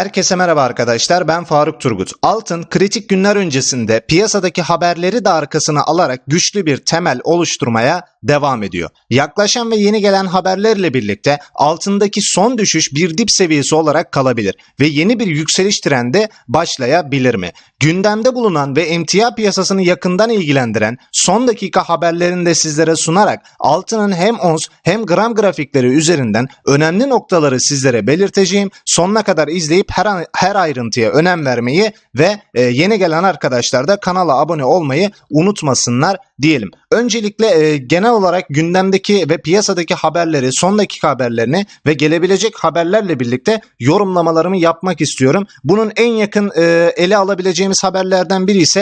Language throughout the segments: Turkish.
Herkese merhaba arkadaşlar ben Faruk Turgut. Altın kritik günler öncesinde piyasadaki haberleri de arkasına alarak güçlü bir temel oluşturmaya devam ediyor. Yaklaşan ve yeni gelen haberlerle birlikte altındaki son düşüş bir dip seviyesi olarak kalabilir ve yeni bir yükseliş trendi başlayabilir mi? Gündemde bulunan ve emtia piyasasını yakından ilgilendiren son dakika haberlerini de sizlere sunarak altının hem ons hem gram grafikleri üzerinden önemli noktaları sizlere belirteceğim. Sonuna kadar izleyip her, her ayrıntıya önem vermeyi ve e, yeni gelen arkadaşlar da kanala abone olmayı unutmasınlar diyelim. Öncelikle e, genel olarak gündemdeki ve piyasadaki haberleri, son dakika haberlerini ve gelebilecek haberlerle birlikte yorumlamalarımı yapmak istiyorum. Bunun en yakın e, ele alabileceğimiz haberlerden biri ise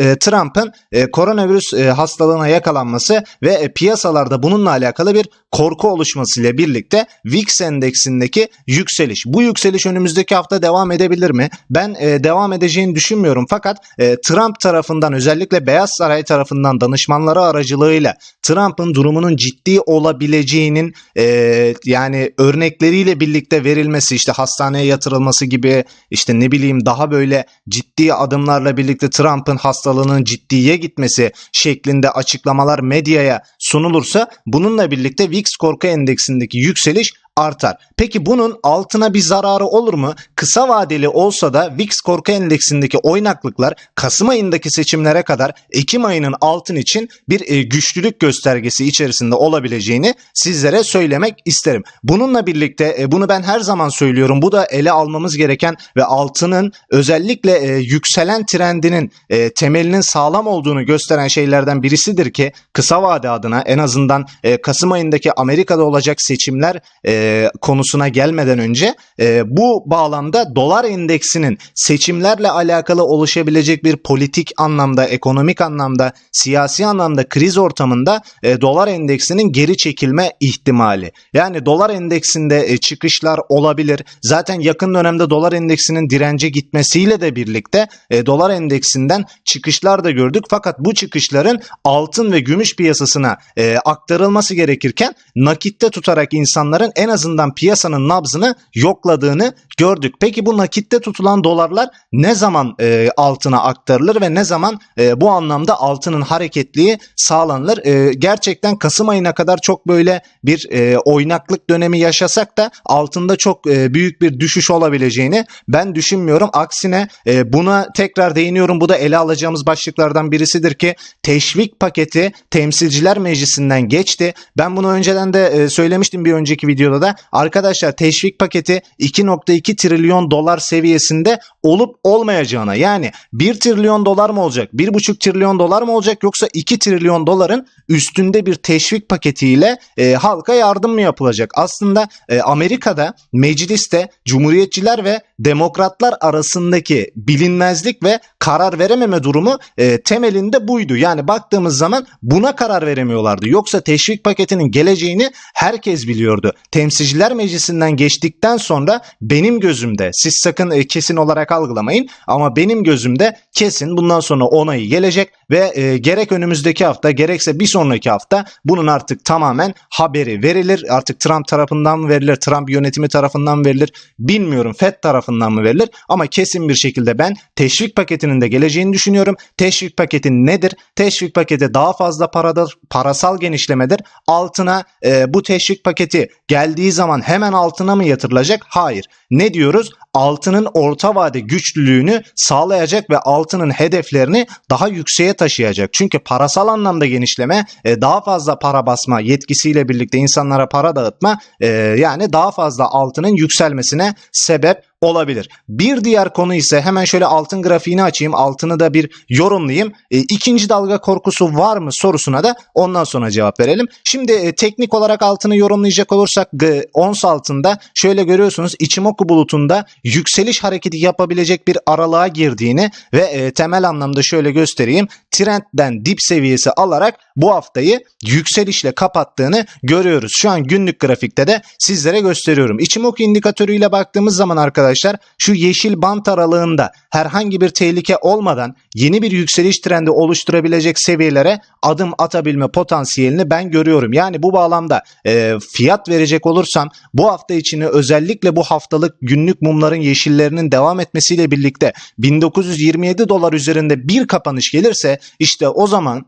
e, Trump'ın e, koronavirüs e, hastalığına yakalanması ve e, piyasalarda bununla alakalı bir korku oluşmasıyla birlikte VIX endeksindeki yükseliş. Bu yükseliş önümüzdeki hafta devam edebilir mi? Ben e, devam edeceğini düşünmüyorum fakat e, Trump tarafından özellikle Beyaz Saray tarafından danışmanları aracılığıyla Trump'ın durumunun ciddi olabileceğinin e, yani örnekleriyle birlikte verilmesi işte hastaneye yatırılması gibi işte ne bileyim daha böyle ciddi adımlarla birlikte Trump'ın hastalığının ciddiye gitmesi şeklinde açıklamalar medyaya sunulursa bununla birlikte VIX korku endeksindeki yükseliş artar. Peki bunun altına bir zararı olur mu? Kısa vadeli olsa da VIX korku endeksindeki oynaklıklar Kasım ayındaki seçimlere kadar Ekim ayının altın için bir e, güçlülük göstergesi içerisinde olabileceğini sizlere söylemek isterim. Bununla birlikte e, bunu ben her zaman söylüyorum. Bu da ele almamız gereken ve altının özellikle e, yükselen trendinin temelinin sağlam olduğunu gösteren şeylerden birisidir ki kısa vade adına en azından Kasım ayındaki Amerika'da olacak seçimler e, konusuna gelmeden önce e, bu bağlamda dolar endeksinin seçimlerle alakalı oluşabilecek bir politik anlamda, ekonomik anlamda, siyasi anlamda kriz ortamında e, dolar endeksinin geri çekilme ihtimali. Yani dolar endeksinde e, çıkışlar olabilir. Zaten yakın dönemde dolar endeksinin dirence gitmesiyle de birlikte e, dolar endeksinden çıkışlar da gördük. Fakat bu çıkışların altın ve gümüş piyasasına e, aktarılması gerekirken nakitte tutarak insanların en azından piyasanın nabzını yokladığını gördük. Peki bu nakitte tutulan dolarlar ne zaman e, altına aktarılır ve ne zaman e, bu anlamda altının hareketliği sağlanır? E, gerçekten Kasım ayına kadar çok böyle bir e, oynaklık dönemi yaşasak da altında çok e, büyük bir düşüş olabileceğini ben düşünmüyorum. Aksine e, buna tekrar değiniyorum. Bu da ele alacağımız başlıklardan birisidir ki teşvik paketi temsilciler meclisinden geçti. Ben bunu önceden de e, söylemiştim bir önceki videoda da. Arkadaşlar teşvik paketi 2.2 trilyon dolar seviyesinde olup olmayacağına yani 1 trilyon dolar mı olacak 1.5 trilyon dolar mı olacak yoksa 2 trilyon doların üstünde bir teşvik paketiyle e, halka yardım mı yapılacak? Aslında e, Amerika'da mecliste cumhuriyetçiler ve demokratlar arasındaki bilinmezlik ve karar verememe durumu e, temelinde buydu. Yani baktığımız zaman buna karar veremiyorlardı. Yoksa teşvik paketinin geleceğini herkes biliyordu. Temsilciler Meclisi'nden geçtikten sonra benim gözümde siz sakın e, kesin olarak algılamayın ama benim gözümde kesin bundan sonra onayı gelecek ve e, gerek önümüzdeki hafta gerekse bir sonraki hafta bunun artık tamamen haberi verilir. Artık Trump tarafından mı verilir, Trump yönetimi tarafından mı verilir bilmiyorum. Fed tarafından mı verilir ama kesin bir şekilde ben teşvik paketinin de geleceğini düşünüyorum. Teşvik paketi nedir? Teşvik paketi daha fazla paradır, parasal genişlemedir. Altına e, bu teşvik paketi geldiği zaman hemen altına mı yatırılacak? Hayır. Ne diyoruz? Altının orta vade güçlülüğünü sağlayacak ve altının hedeflerini daha yükseğe taşıyacak. Çünkü parasal anlamda genişleme e, daha fazla para basma yetkisiyle birlikte insanlara para dağıtma e, yani daha fazla altının yükselmesine sebep olabilir. Bir diğer konu ise hemen şöyle altın grafiğini açayım. Altını da bir yorumlayayım. E, ikinci dalga korkusu var mı sorusuna da ondan sonra cevap verelim. Şimdi e, teknik olarak altını yorumlayacak olursak e, ons altında şöyle görüyorsunuz Ichimoku bulutunda yükseliş hareketi yapabilecek bir aralığa girdiğini ve e, temel anlamda şöyle göstereyim. Trendden dip seviyesi alarak bu haftayı yükselişle kapattığını görüyoruz. Şu an günlük grafikte de sizlere gösteriyorum. Ichimoku indikatörüyle baktığımız zaman arkadaşlar arkadaşlar şu yeşil bant aralığında herhangi bir tehlike olmadan yeni bir yükseliş trendi oluşturabilecek seviyelere adım atabilme potansiyelini ben görüyorum. Yani bu bağlamda e, fiyat verecek olursam bu hafta içini özellikle bu haftalık günlük mumların yeşillerinin devam etmesiyle birlikte 1927 dolar üzerinde bir kapanış gelirse işte o zaman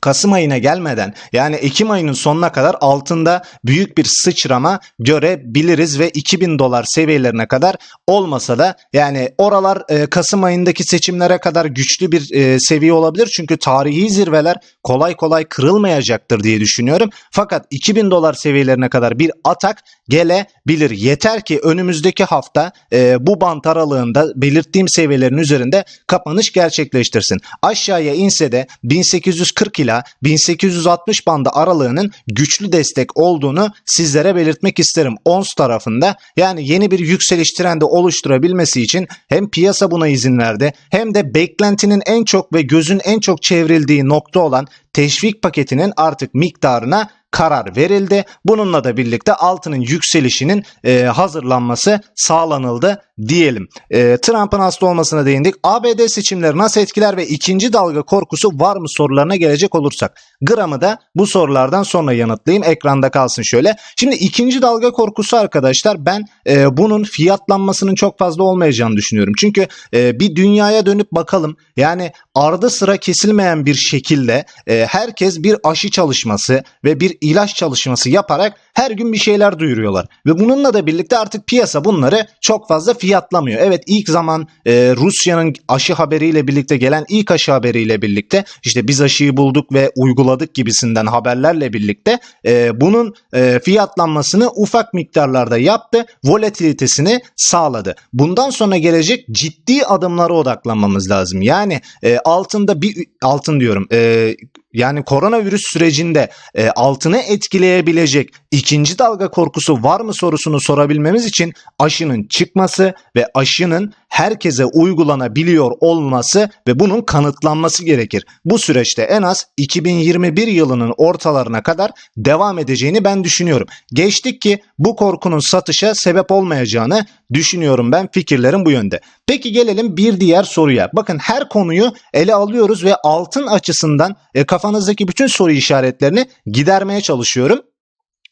Kasım ayına gelmeden yani Ekim ayının sonuna kadar altında büyük bir sıçrama görebiliriz ve 2000 dolar seviyelerine kadar olmasa da yani oralar e, Kasım ayındaki seçimlere kadar güçlü bir e, seviye olabilir. Çünkü tarihi zirveler kolay kolay kırılmayacaktır diye düşünüyorum. Fakat 2000 dolar seviyelerine kadar bir atak gelebilir. Yeter ki önümüzdeki hafta e, bu bant aralığında belirttiğim seviyelerin üzerinde kapanış gerçekleştirsin. Aşağıya inse de 1840 ila 1860 bandı aralığının güçlü destek olduğunu sizlere belirtmek isterim. ONS tarafında yani yeni bir yükseliş trendi oluşturabilmesi için hem piyasa buna izin verdi hem de beklentinin en çok ve gözün en çok çevrildiği nokta olan teşvik paketinin artık miktarına karar verildi. Bununla da birlikte altının yükselişinin hazırlanması sağlanıldı diyelim. E, Trump'ın hasta olmasına değindik. ABD seçimleri nasıl etkiler ve ikinci dalga korkusu var mı sorularına gelecek olursak. Gramı da bu sorulardan sonra yanıtlayayım. Ekranda kalsın şöyle. Şimdi ikinci dalga korkusu arkadaşlar ben e, bunun fiyatlanmasının çok fazla olmayacağını düşünüyorum. Çünkü e, bir dünyaya dönüp bakalım. Yani ardı sıra kesilmeyen bir şekilde e, herkes bir aşı çalışması ve bir ilaç çalışması yaparak her gün bir şeyler duyuruyorlar. Ve bununla da birlikte artık piyasa bunları çok fazla fiyatlamıyor. Evet ilk zaman e, Rusya'nın aşı haberiyle birlikte gelen ilk aşı haberiyle birlikte işte biz aşıyı bulduk ve uyguladık gibisinden haberlerle birlikte e, bunun e, fiyatlanmasını ufak miktarlarda yaptı. Volatilitesini sağladı. Bundan sonra gelecek ciddi adımlara odaklanmamız lazım. Yani e, altında bir altın diyorum. E, yani koronavirüs sürecinde e, altını etkileyebilecek ikinci dalga korkusu var mı sorusunu sorabilmemiz için aşının çıkması ve aşının herkese uygulanabiliyor olması ve bunun kanıtlanması gerekir. Bu süreçte en az 2021 yılının ortalarına kadar devam edeceğini ben düşünüyorum. Geçtik ki bu korkunun satışa sebep olmayacağını düşünüyorum ben fikirlerim bu yönde. Peki gelelim bir diğer soruya. Bakın her konuyu ele alıyoruz ve altın açısından e, kafanızdaki bütün soru işaretlerini gidermeye çalışıyorum.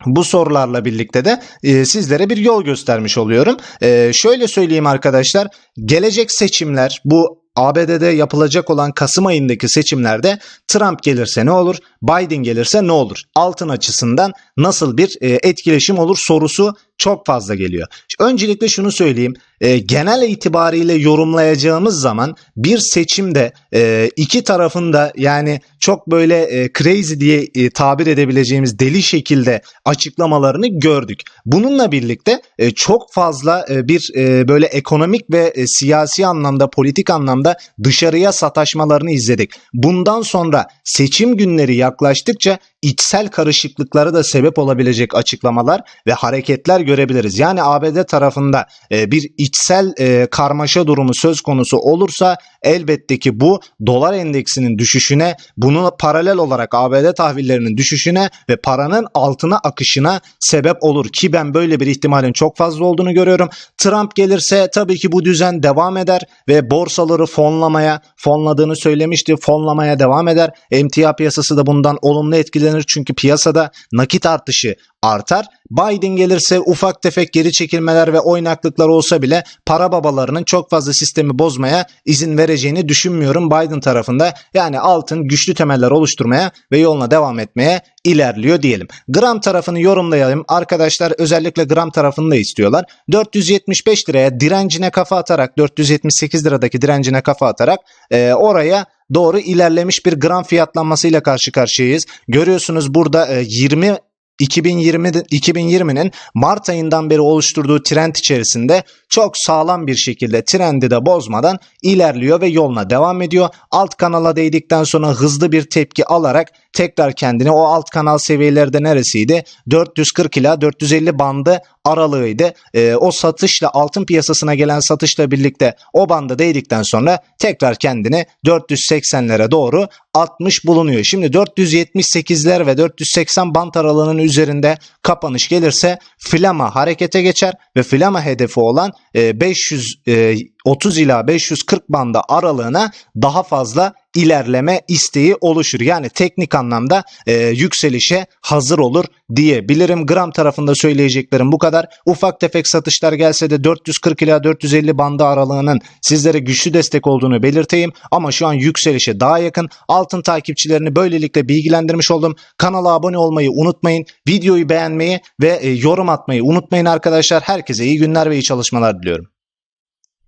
Bu sorularla birlikte de e, sizlere bir yol göstermiş oluyorum. E, şöyle söyleyeyim arkadaşlar, gelecek seçimler bu ABD'de yapılacak olan Kasım ayındaki seçimlerde Trump gelirse ne olur, Biden gelirse ne olur? Altın açısından nasıl bir e, etkileşim olur sorusu çok fazla geliyor. Öncelikle şunu söyleyeyim. E, genel itibariyle yorumlayacağımız zaman bir seçimde e, iki tarafında yani çok böyle e, crazy diye e, tabir edebileceğimiz deli şekilde açıklamalarını gördük. Bununla birlikte e, çok fazla e, bir e, böyle ekonomik ve e, siyasi anlamda, politik anlamda dışarıya sataşmalarını izledik. Bundan sonra seçim günleri yaklaştıkça içsel karışıklıkları da sebep olabilecek açıklamalar ve hareketler görebiliriz. Yani ABD tarafında e, bir içsel e, karmaşa durumu söz konusu olursa elbette ki bu dolar endeksinin düşüşüne, bunu paralel olarak ABD tahvillerinin düşüşüne ve paranın altına akışına sebep olur ki ben böyle bir ihtimalin çok fazla olduğunu görüyorum. Trump gelirse tabii ki bu düzen devam eder ve borsaları fonlamaya, fonladığını söylemişti, fonlamaya devam eder. Emtia piyasası da bundan olumlu etkilenir çünkü piyasada nakit artışı artar. Biden gelirse ufak tefek geri çekilmeler ve oynaklıklar olsa bile para babalarının çok fazla sistemi bozmaya izin vereceğini düşünmüyorum Biden tarafında. Yani altın güçlü temeller oluşturmaya ve yoluna devam etmeye ilerliyor diyelim. Gram tarafını yorumlayalım. Arkadaşlar özellikle gram tarafını da istiyorlar. 475 liraya direncine kafa atarak 478 liradaki direncine kafa atarak e, oraya doğru ilerlemiş bir gram fiyatlanmasıyla karşı karşıyayız. Görüyorsunuz burada e, 20 2020 2020'nin Mart ayından beri oluşturduğu trend içerisinde çok sağlam bir şekilde trendi de bozmadan ilerliyor ve yoluna devam ediyor. Alt kanala değdikten sonra hızlı bir tepki alarak tekrar kendini o alt kanal seviyelerde neresiydi? 440 ila 450 bandı aralığıydı. E, o satışla altın piyasasına gelen satışla birlikte o banda değdikten sonra tekrar kendini 480'lere doğru atmış bulunuyor. Şimdi 478'ler ve 480 bant aralığının üzerinde kapanış gelirse Flama harekete geçer ve Flama hedefi olan e, 530 ila 540 banda aralığına daha fazla ilerleme isteği oluşur. Yani teknik anlamda e, yükselişe hazır olur diyebilirim. Gram tarafında söyleyeceklerim bu kadar. Ufak tefek satışlar gelse de 440 ila 450 bandı aralığının sizlere güçlü destek olduğunu belirteyim. Ama şu an yükselişe daha yakın. Altın takipçilerini böylelikle bilgilendirmiş oldum. Kanala abone olmayı unutmayın. Videoyu beğenmeyi ve e, yorum atmayı unutmayın arkadaşlar. Herkese iyi günler ve iyi çalışmalar diliyorum.